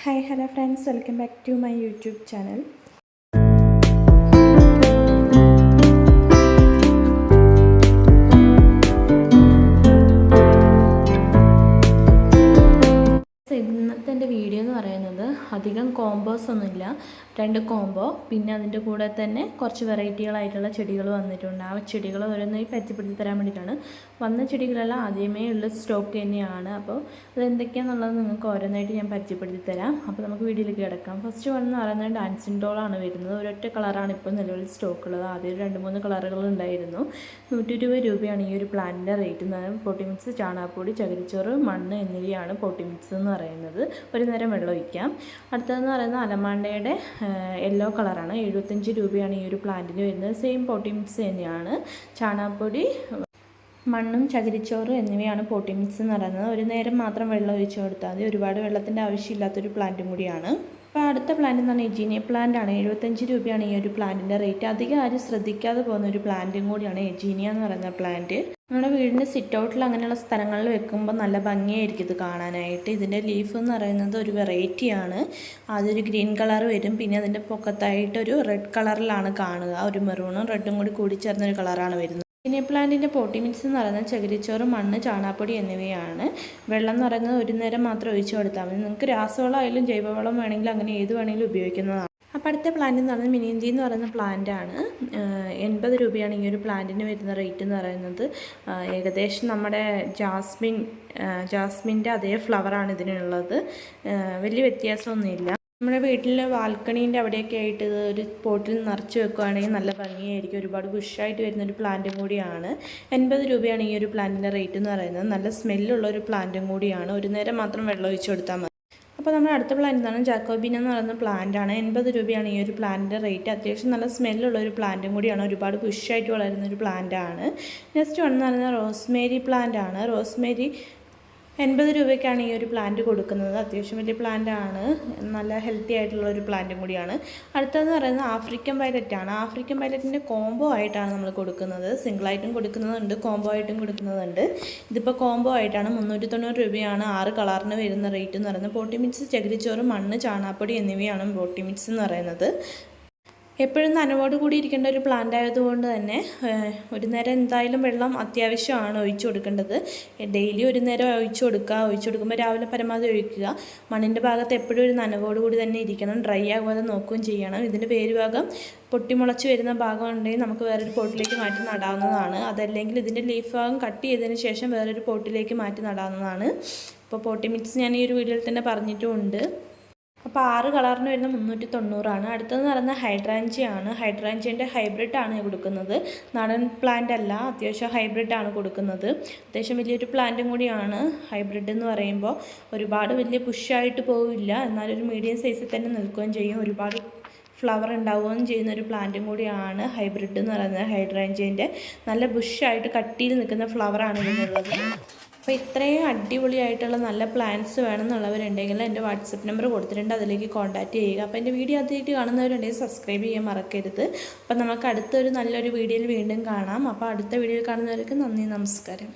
hi hello friends welcome back to my YouTube channel ഇന്നത്തെ എന്റെ video എന്ന് പറയുന്നത് അധികം കോമ്പോസ് ഒന്നുമില്ല. രണ്ട് കോംബോ പിന്നെ അതിന്റെ കൂടെ തന്നെ കുറച്ച് വെറൈറ്റികളായിട്ടുള്ള ചെടികൾ വന്നിട്ടുണ്ട്. ആ ചെടികൾ ഓരോന്നായി പരിചയപ്പെടുത്തി തരാൻ വേണ്ടിയിട്ടാണ്. വന്ന ചെടികളെല്ലാം ആദ്യമേ ഉള്ള സ്റ്റോക്ക് തന്നെയാണ്. അപ്പോൾ അത് എന്തൊക്കെയാണെന്നുള്ളത് നിങ്ങൾക്ക് ഓരോന്നായിട്ട് ഞാൻ പരിചയപ്പെടുത്തി തരാം. അപ്പോൾ നമുക്ക് വീഡിയോയിലേക്ക് കിടക്കാം. ഫസ്റ്റ് വൺ എന്ന് പറയുന്നത് ഡാൻസിങ് ഡോളാണ് വരുന്നത്. ഒരൊറ്റ കളറാണ് ഇപ്പോൾ നിലവിൽ സ്റ്റോക്ക് ഉള്ളത്. ആദ്യം രണ്ട് മൂന്ന് കളറുകൾ ഉണ്ടായിരുന്നു. നൂറ്റി ഇരുപത് രൂപയാണ് ഈ ഒരു പ്ലാന്റിന്റെ റേറ്റ് എന്ന് പറയുന്നത് മിക്സ് ചാണകപ്പൊടി ചകിരിച്ചോറ് മണ്ണ് എന്നിവയാണ് പൊട്ടിമിക്സ് എന്ന് പറയുന്നത്. ഒരു നേരം വെള്ളം ഒഴിക്കാം. അടുത്തതെന്ന് പറയുന്നത് അലമാണ്ടയുടെ യെല്ലോ കളറാണ് എഴുപത്തഞ്ച് രൂപയാണ് ഈ ഒരു പ്ലാന്റിന് വരുന്നത്. സെയിം പോട്ടി മിക്സ് തന്നെയാണ്. ചാണകപ്പൊടി മണ്ണും ചകിരിച്ചോറും എന്നിവയാണ് പോട്ടി മിക്സ് എന്ന് പറയുന്നത്. ഒരു നേരം മാത്രം വെള്ളം ഒഴിച്ചു കൊടുത്താൽ മതി. ഒരുപാട് വെള്ളത്തിന്റെ ആവശ്യമില്ലാത്തൊരു പ്ലാന്റും കൂടിയാണ്. അപ്പോൾ അടുത്ത പ്ലാന്റ് എന്ന് പറഞ്ഞാൽ എജീനിയ പ്ലാന്റ് ആണ്. എഴുപത്തഞ്ച് രൂപയാണ് ഈ ഒരു പ്ലാന്റിന്റെ റേറ്റ് അധികം ആരും ശ്രദ്ധിക്കാതെ പോകുന്ന ഒരു പ്ലാന്റും കൂടിയാണ് എജീനിയ എന്ന് പറയുന്ന പ്ലാന്റ് നമ്മുടെ വീടിന്റെ സിറ്റ് ഔട്ടിൽ അങ്ങനെയുള്ള സ്ഥലങ്ങളിൽ വെക്കുമ്പോൾ നല്ല ഭംഗിയായിരിക്കും ഇത് കാണാനായിട്ട്. ഇതിന്റെ ലീഫ് എന്ന് പറയുന്നത് ഒരു വെറൈറ്റിയാണ് അതൊരു ഗ്രീൻ കളർ വരും. പിന്നെ അതിന്റെ പൊക്കത്തായിട്ട് ഒരു റെഡ് കളറിലാണ് കാണുക. ഒരു മെറൂണും റെഡും കൂടി കൂടി ചേർന്നൊരു കളറാണ് വരുന്നത്. ഇനി പ്ലാന്റിന്റെ പോട്ടി മിക്സ് എന്ന് പറയുന്നത് ചകിരിച്ചോറ് മണ്ണ് ചാണാപ്പൊടി എന്നിവയാണ്. വെള്ളം എന്ന് പറയുന്നത് ഒരു നേരം മാത്രം ഒഴിച്ചു കൊടുത്താൽ മതി. നിങ്ങൾക്ക് രാസവളം ആയാലും ജൈവവളം വേണമെങ്കിലും അങ്ങനെ ഏത് വേണമെങ്കിലും ഉപയോഗിക്കുന്നതാണ്. അപ്പോൾ അടുത്ത പ്ലാന്റ് എന്ന് പറയുന്നത് മിനിയന്തി എന്ന് പറയുന്ന പ്ലാന്റാണ് എൺപത് രൂപയാണ് ഈ ഒരു പ്ലാന്റിന് വരുന്ന റേറ്റ് എന്ന് പറയുന്നത്. ഏകദേശം നമ്മുടെ ജാസ്മിൻ ജാസ്മിന്റെ അതേ ഫ്ലവറാണ് ഇതിനുള്ളത്. വലിയ വ്യത്യാസമൊന്നുമില്ല. നമ്മുടെ വീട്ടിലെ ബാൽക്കണീന്റെ അവിടെയൊക്കെ ആയിട്ട് ഒരു പോട്ടിൽ നിറച്ച് വെക്കുകയാണെങ്കിൽ നല്ല ഭംഗിയായിരിക്കും. ഒരുപാട് ബുഷായിട്ട് വരുന്ന ഒരു പ്ലാന്റും കൂടിയാണ്. എൺപത് രൂപയാണ് ഈ ഒരു പ്ലാന്റിന്റെ റേറ്റ് എന്ന് പറയുന്നത്. നല്ല സ്മെല്ലുള്ള ഒരു പ്ലാന്റും കൂടിയാണ്. ഒരു നേരം മാത്രം വെള്ളം ഒഴിച്ചു കൊടുത്താൽ മതി. അപ്പോൾ നമ്മുടെ അടുത്ത പ്ലാന്റ് എന്താണ്? ജാക്കോബിൻ എന്ന് പറയുന്ന പ്ലാന്റ് ആണ്. എൺപത് രൂപയാണ് ഈ ഒരു പ്ലാന്റിന്റെ റേറ്റ്. അത്യാവശ്യം നല്ല സ്മെല്ലുള്ള ഒരു പ്ലാന്റും കൂടിയാണ്. ഒരുപാട് ബുഷായിട്ട് വളരുന്ന ഒരു പ്ലാന്റാണ് നെക്സ്റ്റ് വൺ എന്ന് പറയുന്നത് റോസ്മേരി പ്ലാന്റ് ആണ്. റോസ്മേരി എൺപത് രൂപയ്ക്കാണ് ഈ ഒരു പ്ലാന്റ് കൊടുക്കുന്നത്. അത്യാവശ്യം വലിയ പ്ലാന്റ് ആണ്. നല്ല ഹെൽത്തി ആയിട്ടുള്ള ഒരു പ്ലാന്റും കൂടിയാണ്. അടുത്തതെന്ന് പറയുന്നത് ആഫ്രിക്കൻ ആണ്. ആഫ്രിക്കൻ വയലറ്റിന്റെ കോംബോ ആയിട്ടാണ് നമ്മൾ കൊടുക്കുന്നത്. സിംഗിളായിട്ടും കൊടുക്കുന്നതുണ്ട് കോംബോ ആയിട്ടും കൊടുക്കുന്നതുണ്ട്. ഇതിപ്പോൾ കോംബോ ആയിട്ടാണ് മുന്നൂറ്റി തൊണ്ണൂറ് രൂപയാണ്. ആറ് കളറിന് വരുന്ന റേറ്റ് എന്ന് പറയുന്നത്. പോട്ടി മിക്സ് ചകിരിച്ചോറ് മണ്ണ് ചാണാപ്പൊടി എന്നിവയാണ് പോട്ടി മിക്സ് എന്ന് പറയുന്നത്. എപ്പോഴും നനവോട് കൂടി ഇരിക്കേണ്ട ഒരു പ്ലാന്റ് ആയതുകൊണ്ട് തന്നെ ഒരു നേരം എന്തായാലും വെള്ളം അത്യാവശ്യമാണ് ഒഴിച്ചു കൊടുക്കേണ്ടത്. ഡെയിലി ഒരു നേരം ഒഴിച്ചു കൊടുക്കുക. ഒഴിച്ചു കൊടുക്കുമ്പോൾ രാവിലെ പരമാവധി ഒഴിക്കുക. മണ്ണിന്റെ ഭാഗത്ത് എപ്പോഴും ഒരു നനവോട് കൂടി തന്നെ ഇരിക്കണം. ഡ്രൈ ആകാതെ നോക്കുകയും ചെയ്യണം. ഇതിന്റെ പേര് ഭാഗം പൊട്ടിമുളച്ച് വരുന്ന ഭാഗം ഉണ്ടെങ്കിൽ നമുക്ക് വേറൊരു പോട്ടിലേക്ക് മാറ്റി നടാവുന്നതാണ്. അതല്ലെങ്കിൽ ഇതിന്റെ ലീഫ് ഭാഗം കട്ട് ചെയ്തതിന് ശേഷം വേറൊരു പോട്ടിലേക്ക് മാറ്റി നടാവുന്നതാണ്. ഇപ്പോൾ പോട്ടി മിക്സ് ഞാൻ ഈ ഒരു വീഡിയോയിൽ തന്നെ പറഞ്ഞിട്ടുമുണ്ട്. അപ്പോൾ ആറ് കളറിന് വരുന്ന മുന്നൂറ്റി തൊണ്ണൂറാണ് അടുത്തതെന്ന് പറയുന്നത് ഹൈഡ്രാഞ്ചിയാണ്. ഹൈഡ്രാഞ്ചിന്റെ ഹൈബ്രിഡ് ആണ് കൊടുക്കുന്നത്. നാടൻ പ്ലാന്റ് അല്ല അത്യാവശ്യം ഹൈബ്രിഡ് ആണ് കൊടുക്കുന്നത്. അത്യാവശ്യം വലിയൊരു പ്ലാന്റും കൂടിയാണ്. ഹൈബ്രിഡ് എന്ന് പറയുമ്പോൾ ഒരുപാട് വലിയ പുഷായിട്ട് പോവില്ല. എന്നാലൊരു മീഡിയം സൈസിൽ തന്നെ നിൽക്കുകയും ചെയ്യും. ഒരുപാട് ഫ്ലവർ ഉണ്ടാവുകയും ചെയ്യുന്ന ഒരു പ്ലാന്റും കൂടിയാണ് ഹൈബ്രിഡ് എന്ന് പറയുന്നത്. ഹൈഡ്രാഞ്ചിന്റെ നല്ല ബുഷായിട്ട് കട്ടിയിൽ നിൽക്കുന്ന ഫ്ലവറാണ് ഇതിനുള്ളത്. അപ്പോൾ ഇത്രയും അടിപൊളിയായിട്ടുള്ള നല്ല പ്ലാൻസ് വേണമെന്നുള്ളവരുണ്ടെങ്കിൽ എന്റെ വാട്സപ്പ് നമ്പർ കൊടുത്തിട്ടുണ്ട്. അതിലേക്ക് കോൺടാക്റ്റ് ചെയ്യുക. അപ്പോൾ എന്റെ വീഡിയോ ആദ്യമായിട്ട് കാണുന്നവരുണ്ടെങ്കിൽ സബ്സ്ക്രൈബ് ചെയ്യാൻ മറക്കരുത്. അപ്പോൾ നമുക്ക് അടുത്തൊരു നല്ലൊരു വീഡിയോയിൽ വീണ്ടും കാണാം. അപ്പോൾ അടുത്ത വീഡിയോയിൽ കാണുന്നവർക്ക് നന്ദി നമസ്കാരം.